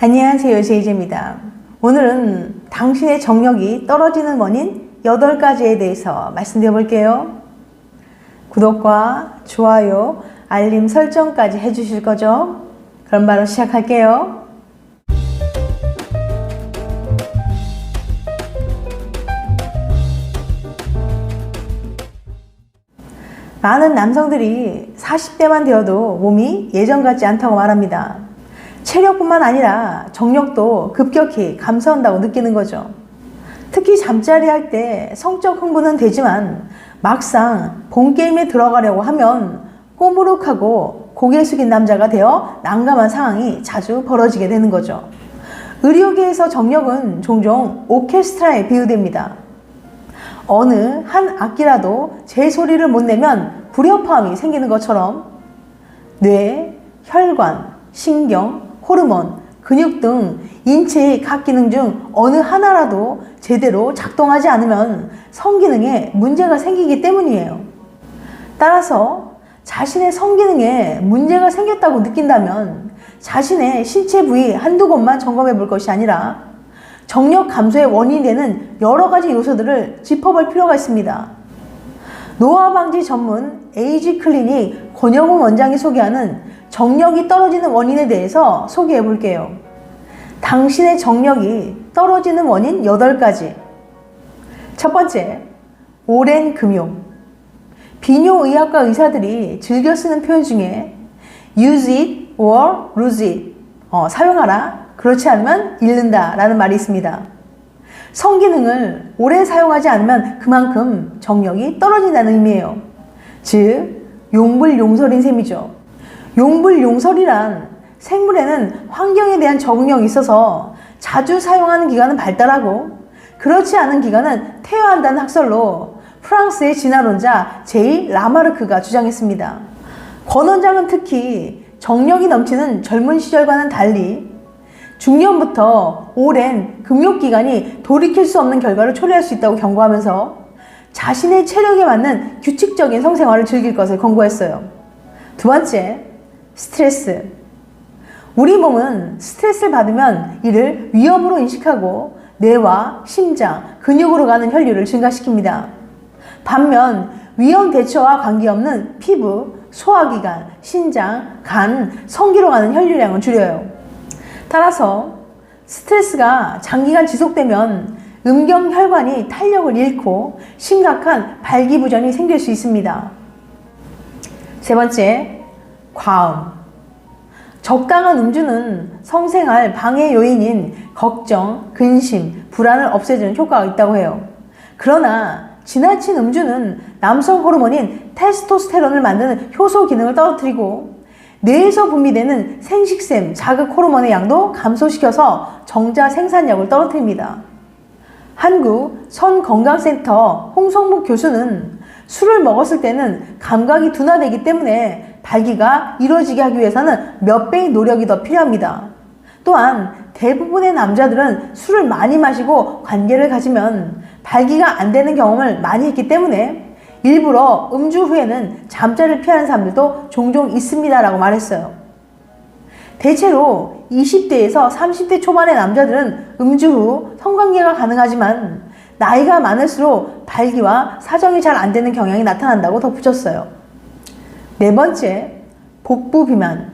안녕하세요. 제이제입니다. 오늘은 당신의 정력이 떨어지는 원인 8가지에 대해서 말씀드려 볼게요. 구독과 좋아요, 알림 설정까지 해주실 거죠? 그럼 바로 시작할게요. 많은 남성들이 40대만 되어도 몸이 예전 같지 않다고 말합니다. 체력뿐만 아니라 정력도 급격히 감소한다고 느끼는 거죠. 특히 잠자리 할 때 성적 흥분은 되지만 막상 본 게임에 들어가려고 하면 꼬무룩하고 고개 숙인 남자가 되어 난감한 상황이 자주 벌어지게 되는 거죠. 의료계에서 정력은 종종 오케스트라에 비유됩니다. 어느 한 악기라도 제 소리를 못 내면 불협화음이 생기는 것처럼 뇌, 혈관, 신경, 호르몬, 근육 등 인체의 각 기능 중 어느 하나라도 제대로 작동하지 않으면 성기능에 문제가 생기기 때문이에요. 따라서 자신의 성기능에 문제가 생겼다고 느낀다면 자신의 신체 부위 한두 곳만 점검해 볼 것이 아니라 정력 감소의 원인이 되는 여러 가지 요소들을 짚어볼 필요가 있습니다. 노화 방지 전문 에이지 클리닉 권영우 원장이 소개하는 정력이 떨어지는 원인에 대해서 소개해 볼게요. 당신의 정력이 떨어지는 원인 8가지. 첫 번째, 오랜 금욕. 비뇨의학과 의사들이 즐겨 쓰는 표현 중에 use it or lose it. 어, 사용하라. 그렇지 않으면 잃는다. 라는 말이 있습니다. 성기능을 오래 사용하지 않으면 그만큼 정력이 떨어진다는 의미예요. 즉, 용불용설인 셈이죠. 용불용설이란 생물에는 환경에 대한 적응력이 있어서 자주 사용하는 기간은 발달하고 그렇지 않은 기간은 퇴화한다는 학설로 프랑스의 진화론자 제이 라마르크가 주장했습니다. 권 원장은 특히 정력이 넘치는 젊은 시절과는 달리 중년부터 오랜 금욕 기간이 돌이킬 수 없는 결과를 초래할 수 있다고 경고하면서 자신의 체력에 맞는 규칙적인 성생활을 즐길 것을 권고했어요. 두 번째, 스트레스. 우리 몸은 스트레스를 받으면 이를 위험으로 인식하고 뇌와 심장, 근육으로 가는 혈류를 증가시킵니다. 반면 위험 대처와 관계없는 피부, 소화기관, 신장, 간, 성기로 가는 혈류량을 줄여요. 따라서 스트레스가 장기간 지속되면 음경 혈관이 탄력을 잃고 심각한 발기부전이 생길 수 있습니다. 세 번째, 과음. 적당한 음주는 성생활 방해 요인인 걱정, 근심, 불안을 없애주는 효과가 있다고 해요. 그러나 지나친 음주는 남성 호르몬인 테스토스테론을 만드는 효소 기능을 떨어뜨리고 뇌에서 분비되는 생식샘, 자극 호르몬의 양도 감소시켜서 정자 생산력을 떨어뜨립니다. 한국 선건강센터 홍성목 교수는 술을 먹었을 때는 감각이 둔화되기 때문에 발기가 이루어지게 하기 위해서는 몇 배의 노력이 더 필요합니다. 또한 대부분의 남자들은 술을 많이 마시고 관계를 가지면 발기가 안 되는 경험을 많이 했기 때문에 일부러 음주 후에는 잠자리를 피하는 사람들도 종종 있습니다라고 말했어요. 대체로 20대에서 30대 초반의 남자들은 음주 후 성관계가 가능하지만 나이가 많을수록 발기와 사정이 잘 안 되는 경향이 나타난다고 덧붙였어요. 네 번째, 복부 비만.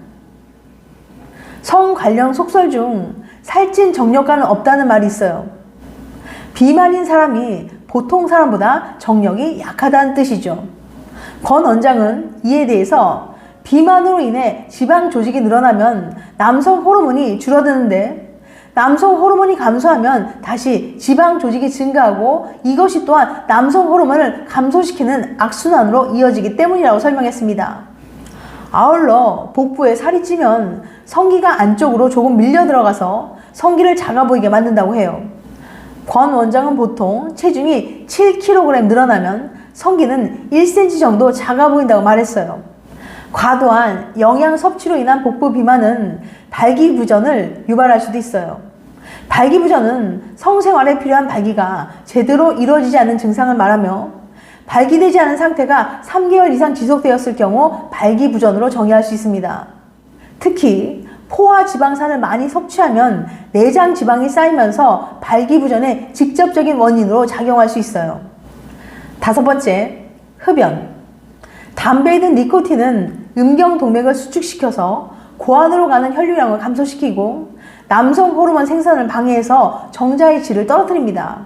성 관련 속설 중 살찐 정력과는 없다는 말이 있어요. 비만인 사람이 보통 사람보다 정력이 약하다는 뜻이죠. 권 원장은 이에 대해서 비만으로 인해 지방 조직이 늘어나면 남성 호르몬이 줄어드는데 남성 호르몬이 감소하면 다시 지방 조직이 증가하고 이것이 또한 남성 호르몬을 감소시키는 악순환으로 이어지기 때문이라고 설명했습니다. 아울러 복부에 살이 찌면 성기가 안쪽으로 조금 밀려 들어가서 성기를 작아 보이게 만든다고 해요. 권 원장은 보통 체중이 7kg 늘어나면 성기는 1cm 정도 작아 보인다고 말했어요. 과도한 영양 섭취로 인한 복부 비만은 발기부전을 유발할 수도 있어요. 발기부전은 성생활에 필요한 발기가 제대로 이루어지지 않는 증상을 말하며 발기되지 않은 상태가 3개월 이상 지속되었을 경우 발기부전으로 정의할 수 있습니다. 특히 포화 지방산을 많이 섭취하면 내장 지방이 쌓이면서 발기부전의 직접적인 원인으로 작용할 수 있어요. 다섯 번째, 흡연. 담배에 든 니코틴은 음경 동맥을 수축시켜서 고안으로 가는 혈류량을 감소시키고 남성 호르몬 생산을 방해해서 정자의 질을 떨어뜨립니다.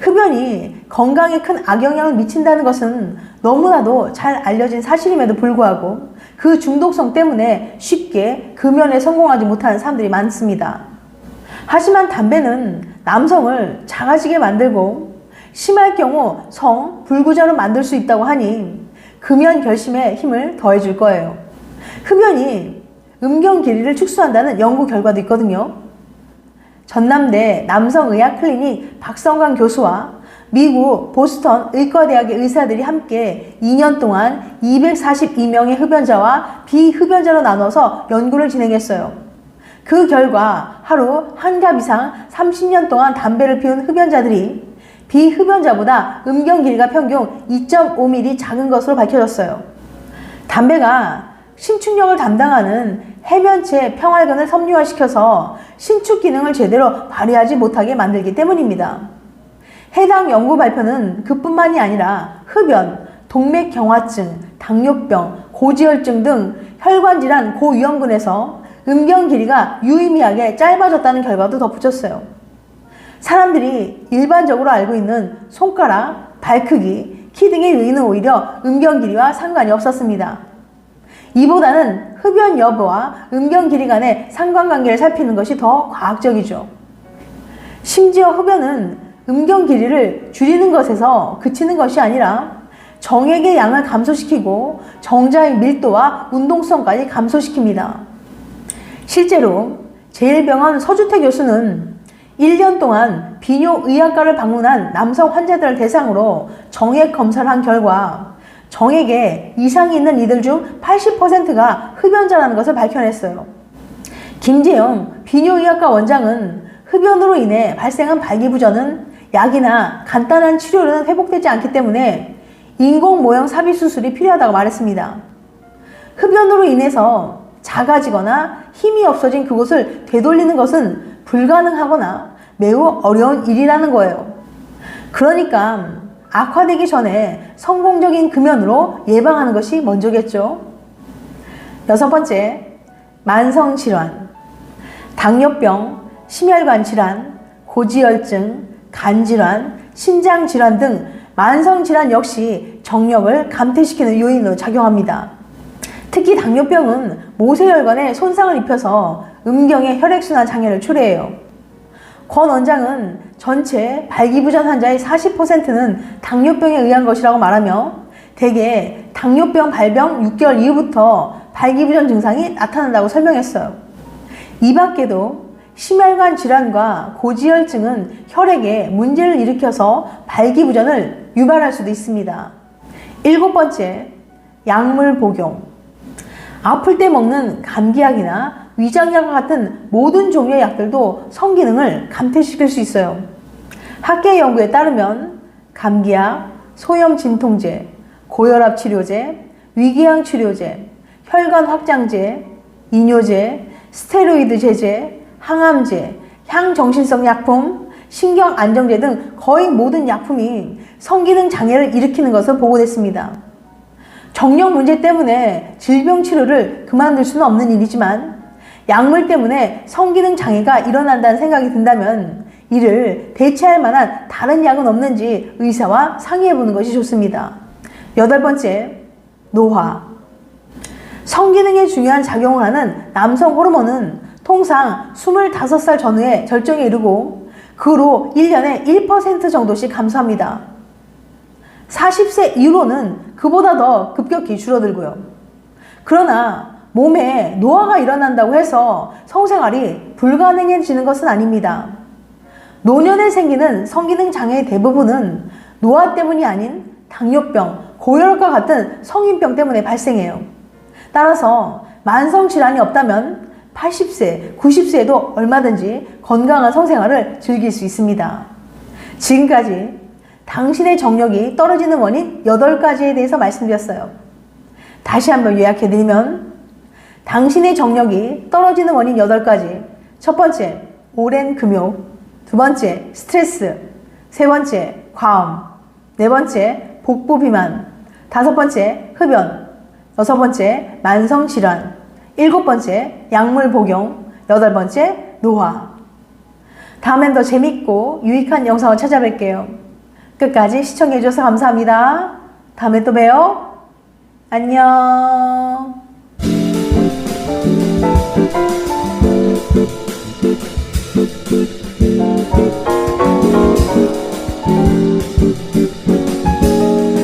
흡연이 건강에 큰 악영향을 미친다는 것은 너무나도 잘 알려진 사실임에도 불구하고 그 중독성 때문에 쉽게 금연에 성공하지 못하는 사람들이 많습니다. 하지만 담배는 남성을 작아지게 만들고 심할 경우 성 불구자로 만들 수 있다고 하니 금연 결심에 힘을 더해줄 거예요. 흡연이 음경 길이를 축소한다는 연구 결과도 있거든요. 전남대 남성의학 클리닉 박성광 교수와 미국 보스턴 의과대학의 의사들이 함께 2년 동안 242명의 흡연자와 비흡연자로 나눠서 연구를 진행했어요. 그 결과 하루 한 갑 이상 30년 동안 담배를 피운 흡연자들이 비흡연자보다 음경 길이가 평균 2.5mm 작은 것으로 밝혀졌어요. 담배가 신축력을 담당하는 해면체 평활근을 섬유화시켜서 신축 기능을 제대로 발휘하지 못하게 만들기 때문입니다. 해당 연구 발표는 그뿐만이 아니라 흡연, 동맥 경화증, 당뇨병, 고지혈증 등 혈관 질환 고위험군에서 음경 길이가 유의미하게 짧아졌다는 결과도 덧붙였어요. 사람들이 일반적으로 알고 있는 손가락, 발 크기, 키 등의 요인은 오히려 음경 길이와 상관이 없었습니다. 이보다는 흡연 여부와 음경 길이 간의 상관관계를 살피는 것이 더 과학적이죠. 심지어 흡연은 음경 길이를 줄이는 것에서 그치는 것이 아니라 정액의 양을 감소시키고 정자의 밀도와 운동성까지 감소시킵니다. 실제로 제일병원 서주태 교수는 1년 동안 비뇨의학과를 방문한 남성 환자들을 대상으로 정액 검사를 한 결과 정액에 이상이 있는 이들 중 80%가 흡연자라는 것을 밝혀냈어요. 김재영 비뇨의학과 원장은 흡연으로 인해 발생한 발기부전은 약이나 간단한 치료로는 회복되지 않기 때문에 인공 모형 삽입 수술이 필요하다고 말했습니다. 흡연으로 인해서 작아지거나 힘이 없어진 그곳을 되돌리는 것은 불가능하거나 매우 어려운 일이라는 거예요. 그러니까 악화되기 전에 성공적인 금연으로 예방하는 것이 먼저겠죠. 여섯 번째, 만성 질환. 당뇨병, 심혈관 질환, 고지혈증, 간질환, 심장질환 등 만성질환 역시 정력을 감퇴시키는 요인으로 작용합니다. 특히 당뇨병은 모세혈관에 손상을 입혀서 음경의 혈액순환 장애를 초래해요. 권 원장은 전체 발기부전 환자의 40%는 당뇨병에 의한 것이라고 말하며 대개 당뇨병 발병 6개월 이후부터 발기부전 증상이 나타난다고 설명했어요. 이 밖에도 심혈관 질환과 고지혈증은 혈액에 문제를 일으켜서 발기부전을 유발할 수도 있습니다. 일곱 번째, 약물 복용. 아플 때 먹는 감기약이나 위장약과 같은 모든 종류의 약들도 성기능을 감퇴시킬 수 있어요. 학계 연구에 따르면 감기약, 소염 진통제, 고혈압 치료제, 위궤양 치료제, 혈관 확장제, 이뇨제, 스테로이드 제제, 항암제, 향정신성 약품, 신경 안정제 등 거의 모든 약품이 성기능 장애를 일으키는 것으로 보고됐습니다. 정력 문제 때문에 질병 치료를 그만둘 수는 없는 일이지만 약물 때문에 성기능 장애가 일어난다는 생각이 든다면 이를 대체할 만한 다른 약은 없는지 의사와 상의해 보는 것이 좋습니다. 여덟 번째, 노화. 성기능에 중요한 작용을 하는 남성 호르몬은 통상 25살 전후에 절정에 이르고 그 후로 1년에 1% 정도씩 감소합니다. 40세 이후로는 그보다 더 급격히 줄어들고요. 그러나 몸에 노화가 일어난다고 해서 성생활이 불가능해지는 것은 아닙니다. 노년에 생기는 성기능 장애의 대부분은 노화 때문이 아닌 당뇨병, 고혈압과 같은 성인병 때문에 발생해요. 따라서 만성 질환이 없다면 80세, 90세에도 얼마든지 건강한 성생활을 즐길 수 있습니다. 지금까지 당신의 정력이 떨어지는 원인 8가지에 대해서 말씀드렸어요. 다시 한번 요약해 드리면 당신의 정력이 떨어지는 원인 8가지. 첫 번째, 오랜 금욕. 두 번째, 스트레스. 세 번째, 과음. 네 번째, 복부 비만. 다섯 번째, 흡연. 여섯 번째, 만성 질환. 일곱 번째, 약물 복용. 여덟 번째, 노화. 다음엔 더 재밌고 유익한 영상을 찾아뵐게요. 끝까지 시청해주셔서 감사합니다. 다음에 또 봬요. 안녕.